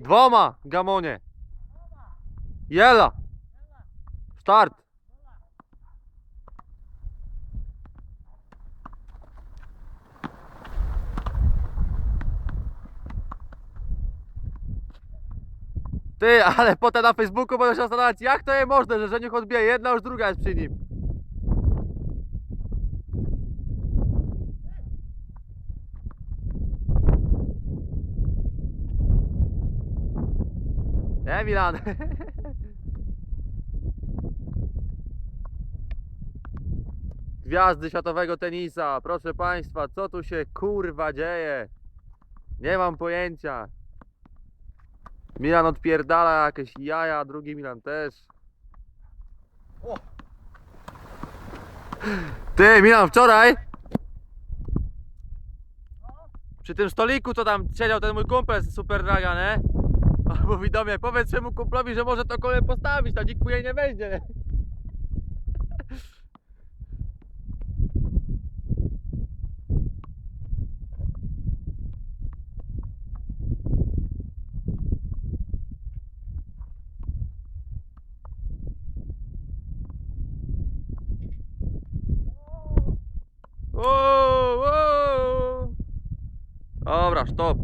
Dwoma, gamonie. Jela. Start. Ty, ale potem na Facebooku będą się zastanawiać, jak to jest możliwe, że żeniuch odbije jedna, już druga jest przy nim. Nie, Milan. Gwiazdy światowego tenisa, proszę Państwa, co tu się kurwa dzieje? Nie mam pojęcia. Milan odpierdala jakieś jaja, drugi Milan też. O! Ty, Milan, wczoraj przy tym stoliku, co tam siedział ten mój kumpel z Super Draga, nie? Mówi do mnie, powiedz swojemu kumplowi, że może to kole postawić, to nikt jej nie weźmie? Wow, wow. Dobra, stop.